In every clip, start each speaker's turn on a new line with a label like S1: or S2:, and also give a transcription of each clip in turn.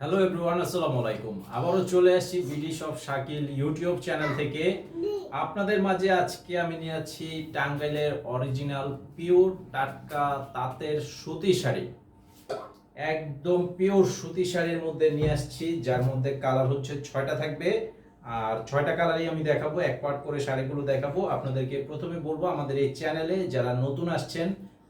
S1: Hello everyone আসসালামু আলাইকুম আবারও চলে আসছি BD shop Shakil YouTube channel থেকে। আপনাদের মাঝে আজকে আমি নিয়ে আছি টাঙ্গাইলের অরিজিনাল পিওর টাটকা তাঁতের সুতি শাড়ি। একদম পিওর সুতি শাড়ির মধ্যে নিয়ে আসছি, যার মধ্যে কালার হচ্ছে ছয়টা থাকবে। আর ছয়টা কালারই আমি দেখাবো, এক পার্ট করে শাড়িগুলো দেখাবো। আপনাদেরকে প্রথমে বলব, আমাদের এই চ্যানেলে যারা নতুন আসছেন,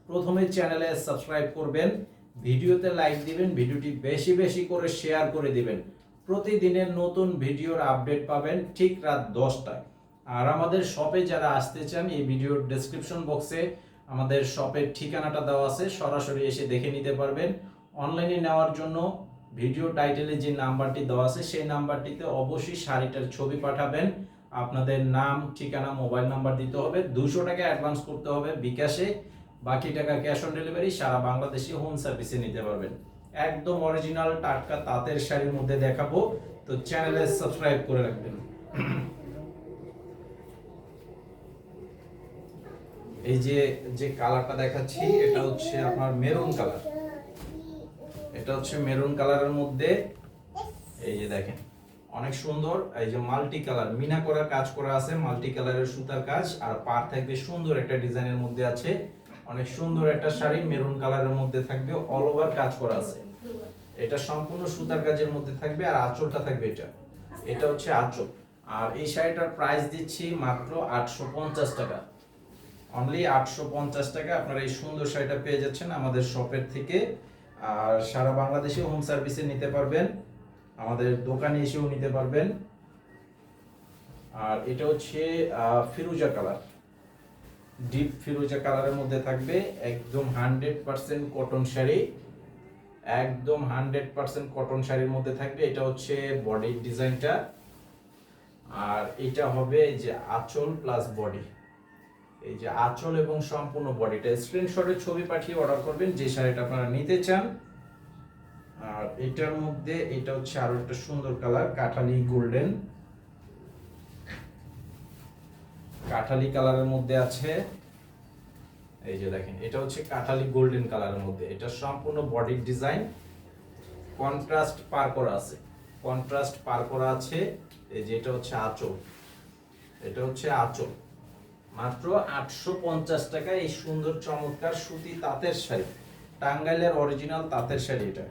S1: প্রথমে চ্যানেলে সাবস্ক্রাইব করবেন। ভিডিওতে লাইক দিবেন, ভিডিওটি বেশি বেশি করে শেয়ার করে দিবেন। প্রতিদিনের নতুন ভিডিওর আপডেট পাবেন ঠিক রাত দশটায়। আর আমাদের শপে যারা আসতে চান, এই ভিডিওর ডেসক্রিপশন বক্সে আমাদের শপের ঠিকানাটা দেওয়া আছে, সরাসরি এসে দেখে নিতে পারবেন। অনলাইনে নেওয়ার জন্য ভিডিও টাইটেলে যে নাম্বারটি দেওয়া আছে, সেই নাম্বারটিতে অবশ্যই শাড়িটার ছবি পাঠাবেন। আপনাদের নাম, ঠিকানা মোবাইল নাম্বার দিতে হবে। দুশো টাকা অ্যাডভান্স করতে হবে বিকাশে। বাকি টাকা ক্যাশ অন ডেলিভারি সারা বাংলাদেশে হোম সার্ভিসে নিতে পারবেন। একদম অরিজিনাল টাটকা তাঁতের শাড়ির মধ্যে দেখাবো। তো চ্যানেলে সাবস্ক্রাইব করে রাখবেন। এই যে যে কালারটা দেখাচ্ছি, এটা হচ্ছে আপনার মেরুন কালার এটা হচ্ছে মেরুন কালারের মধ্যে, এই যে দেখেন, অনেক সুন্দর। এই যে মাল্টি কালার মিনা করার কাজ করা আছে মাল্টি কালারের সুতার কাজ, আর পার থাকবে সুন্দর একটা ডিজাইনের মধ্যে আছে। অনেক সুন্দর একটা শাড়ি, মেরুন কালারের মধ্যে থাকবে অল ওভার কাজ করা আছে। এটা সম্পূর্ণ সুতার কাজের মধ্যে থাকবে আর আঁচলটা থাকবে এটা। এটা হচ্ছে আঁচল। আর এই শাড়িটার প্রাইস দিচ্ছি মাত্র আটশো পঞ্চাশ টাকা। অনলি আটশো পঞ্চাশ টাকা আপনারা এই সুন্দর শাড়িটা পেয়ে যাচ্ছেন আমাদের শপের থেকে। আর সারা বাংলাদেশে হোম সার্ভিসে নিতে পারবেন। আমাদের দোকানে এসেও নিতে পারবেন। আর এটা হচ্ছে ফিরোজা কালার। ডিপ ফিরোজা কালারের মধ্যে থাকবে একদম হান্ড্রেড পার্সেন্ট কটন শাড়ি। একদম হান্ড্রেড পার্সেন্ট কটন শাড়ির মধ্যে থাকবে। এটা হচ্ছে বডির ডিজাইনটা আর এটা হবে যে আঁচল প্লাস বডি এই যে আঁচল এবং সম্পূর্ণ বডিটা স্ক্রিনশটের ছবি পাঠিয়ে অর্ডার করবেন। যে শাড়িটা আপনারা নিতে চান। আর এটার মধ্যে এটা হচ্ছে আরও একটা সুন্দর কালার কাঠালি গোল্ডেন কাঠালি কালারের মধ্যে আছে। এই যে দেখেন, এটা হচ্ছে কাঠালি গোল্ডেন কালারের মধ্যে। এটা সম্পূর্ণ বডির ডিজাইন। কন্ট্রাস্ট পার করা আছে। কন্ট্রাস্ট পার করা আছে। এই যে এটা হচ্ছে আঁচল। এটা হচ্ছে আঁচল। মাত্র আটশো পঞ্চাশ টাকা এই সুন্দর চমৎকার সুতি তাঁতের শাড়ি। টাঙ্গাইলের অরিজিনাল তাঁতের শাড়ি এটা।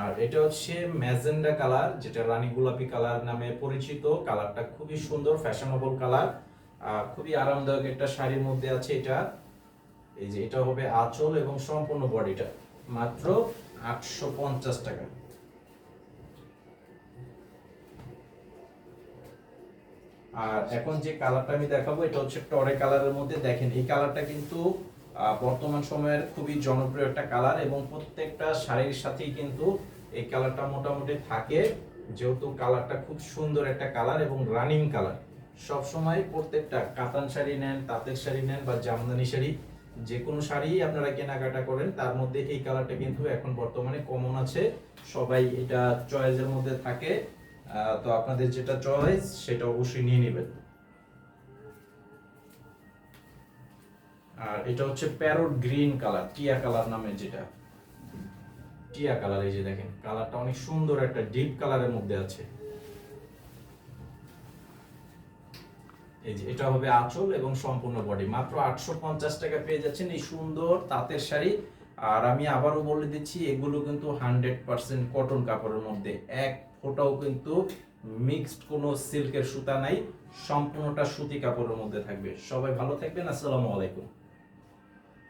S1: আর এটা হচ্ছে ম্যাজেন্ডা কালার, যেটা রানী গোলাপি কালার নামে পরিচিত। কালারটা খুবই সুন্দর, ফ্যাশনেবল কালার। খুবই আরামদায়ক একটা শাড়ির মধ্যে আছে এটা। এই যে এটা হবে আঁচল এবং সম্পূর্ণ বডিটা। মাত্র আটশো পঞ্চাশ টাকা। আর এখন যে কালারটা আমি দেখাবো, এটা হচ্ছে টরে কালারের মধ্যে। দেখেন, এই কালারটা কিন্তু বর্তমান সময়ের খুবই জনপ্রিয় একটা কালার এবং প্রত্যেকটা শাড়ির সাথেই কিন্তু এই কালারটা মোটামুটি থাকে। যেহেতু কালারটা খুব সুন্দর একটা কালার এবং রানিং কালার সব সময় প্রত্যেকটা কাতান শাড়ি নেন, তাঁতের শাড়ি নেন বা জামদানি শাড়ি, যে কোনো শাড়ি আপনারা কেনাকাটা করেন, তার মধ্যে এই কালারটা কিন্তু এখন বর্তমানে কমন আছে। সবাই এটা চয়েসের মধ্যে থাকে। তো আপনাদের যেটা চয়েস সেটা অবশ্যই নিয়ে নেবেন। আর এটা হচ্ছে প্যারোট গ্রিন কালার, টিয়া কালার নামে যেটা। টিয়া কালার, এই যে দেখেন, কালারটা অনেক সুন্দর, একটা ডিপ কালারের মধ্যে আছে। এই যে, এটা হবে আঁচল এবং সম্পূর্ণ বডি। মাত্র আটশো পঞ্চাশ টাকা পেয়ে যাচ্ছেন এই সুন্দর তাঁতের শাড়ি। আর আমি আবারও বলে দিচ্ছি, এগুলো কিন্তু হান্ড্রেড পার্সেন্ট কটন কাপড়ের মধ্যে। এক ফোটাও কিন্তু মিক্সড কোনো সিল্কের সুতা নাই, সম্পূর্ণটা সুতি কাপড়ের মধ্যে থাকবে। সবাই ভালো থাকবেন, আসসালামু আলাইকুম।